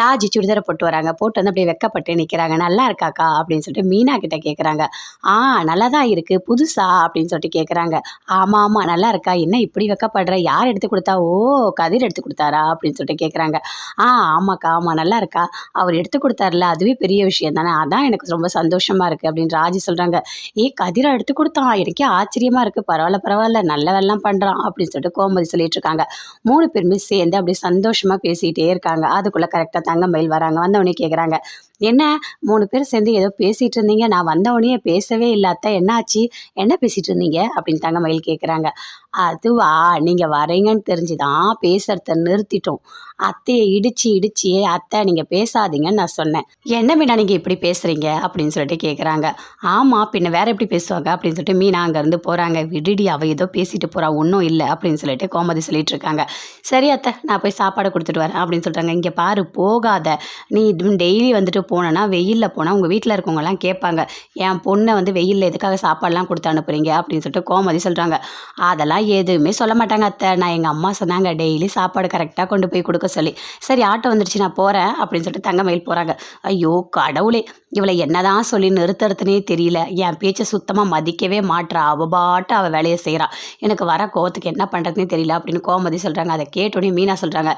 ராஜி சுடிதாரை போட்டு வராங்க. போட்டு வந்து அப்படியே வெக்கப்பட்டு நிற்கிறாங்க நல்லா இருக்காக்கா? அப்படின்னு சொல்லிட்டு மீனா கிட்ட கேட்குறாங்க ஆ நல்லா தான் இருக்குது புதுசா? அப்படின்னு சொல்லிட்டு கேட்குறாங்க ஆமாம் ஆமாம் நல்லா இருக்கா? என்ன இப்படி வெக்கப்படுற? யார் எடுத்து கொடுத்தா? ஓ கதிர் எடுத்து கொடுத்தாரா? அப்படின்னு சொல்லிட்டு கேட்குறாங்க ஆ ஆமாக்கா ஆமாம் நல்லா இருக்கா? அவர் எடுத்து கொடுத்தாருல அதுவே பெரிய விஷயம் தானே. அதான் எனக்கு ரொம்ப சந்தோஷமாக இருக்குது அப்படின்னு ராஜி சொல்கிறாங்க ஏ கதிரா எடுத்து கொடுத்தான். எனக்கே ஆச்சரியமாக இருக்குது பரவாயில்ல பரவாயில்ல. நல்ல வேலைலாம் பண்ணுறான் அப்படின்னு சொல்லிட்டு கோமதி சொல்லிட்டு இருக்காங்க. மூணு பேருமே சேர்ந்து அப்படியே சந்தோஷமாக பேசிகிட்டே இருக்காங்க. அதுக்குள்ளே கரெக்டாக தங்கமயில் வராங்க. வந்தவொடனே கேட்குறாங்க என்ன? மூணு பேர் சேர்ந்து ஏதோ பேசிகிட்டு இருந்தீங்க நான் வந்தவொடனே பேசவே இல்லாத என்ன ஆச்சு என்ன பேசிகிட்டு இருந்தீங்க அப்படின்னு தங்கமயில் கேட்குறாங்க அதுவா நீங்கள் வரீங்கன்னு தெரிஞ்சு தான் பேசுகிறத நிறுத்திட்டோம். அத்தையை இடித்து இடிச்சு அத்தை நீங்கள் பேசாதீங்கன்னு நான் சொன்னேன். என்ன மீனா நீங்கள் இப்படி பேசுகிறீங்க அப்படின்னு சொல்லிட்டு கேட்குறாங்க ஆமாம் பின்ன வேற எப்படி பேசுவாங்க? அப்படின்னு சொல்லிட்டு மீனா அங்கேருந்து போகிறாங்க விடுடி அவள் ஏதோ பேசிட்டு போகிறா ஒன்றும் இல்லை. அப்படின்னு சொல்லிட்டு கோமதி சொல்லிட்டு இருக்காங்க. சரி அத்தை நான் போய் சாப்பாடு கொடுத்துட்டு வரேன். அப்படின்னு சொல்கிறாங்க இங்கே பாரு போகாத. நீ டெய்லி வந்துட்டு போனேன்னா வெயிலில் போனால் உங்கள் வீட்டில் இருக்கவங்கலாம் கேட்பாங்க. என் பொண்ணை வந்து வெயிலில் எதுக்காக சாப்பாடுலாம் கொடுத்து அனுப்புறீங்க? அப்படின்னு சொல்லிட்டு கோமதி சொல்கிறாங்க அதெல்லாம் எதுவுமே சொல்ல மாட்டாங்க அத்தை. நான் எங்கள் அம்மா சொன்னாங்க டெய்லி சாப்பாடு கரெக்டாக கொண்டு போய் கொடுக்க சொல்லி. சரி ஆட்டோ வந்துடுச்சு நான் போகிறேன் அப்படின்னு சொல்லிட்டு தங்கமயில் போகிறாங்க ஐயோ கடவுளே இவளை என்னதான் சொல்லி நிறுத்துறதுனே தெரியல. என் பேச்சை சுத்தமாக மதிக்கவே மாட்டுறா அவள் பாட்டு அவள் வேலையை செய்கிறா எனக்கு வர கோவத்துக்கு என்ன பண்ணுறதுனே தெரியல அப்படின்னு கோமதி சொல்கிறாங்க அதை கேட்டோன்னே மீனா சொல்கிறாங்க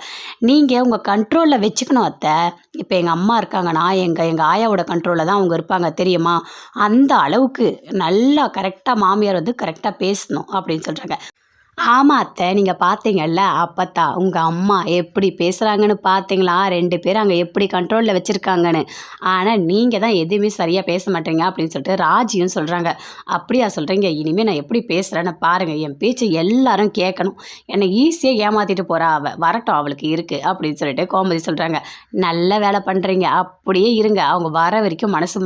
நீங்கள் உங்கள் கண்ட்ரோலில் வச்சுக்கணும் அத்தை. இப்போ எங்கள் அம்மா இருக்காங்கன்னா எங்கள் எங்கள் ஆயாவோட கண்ட்ரோலில் தான் அவங்க இருப்பாங்க தெரியுமா? அந்த அளவுக்கு நல்லா கரெக்டாக மாமியார் வந்து கரெக்டாக பேசணும் அப்படின்னு சொல்கிறாங்க ஆமாம் அத்தை நீங்கள் பார்த்தீங்கல்ல அப்பத்தா உங்கள் அம்மா எப்படி பேசுகிறாங்கன்னு பார்த்தீங்களா ரெண்டு பேரும் அங்கே எப்படி கண்ட்ரோலில் வச்சுருக்காங்கன்னு. ஆனால் நீங்கள் தான் எதுவுமே சரியாக பேச மாட்டீங்க அப்படின்னு சொல்லிட்டு ராஜியும் சொல்கிறாங்க அப்படியா சொல்கிறீங்க இனிமேல் நான் எப்படி பேசுகிறேன்னு பாருங்கள் என் பேச்சை எல்லாரும் கேட்கணும். என்னை ஈஸியாக ஏமாற்றிட்டு போகிறா அவள் வரட்டும் அவளுக்கு இருக்குது அப்படின்னு சொல்லிட்டு கோமதி சொல்கிறாங்க நல்ல வேலை பண்ணுறீங்க அப்படியே இருங்க. அவங்க வர வரைக்கும் மனசு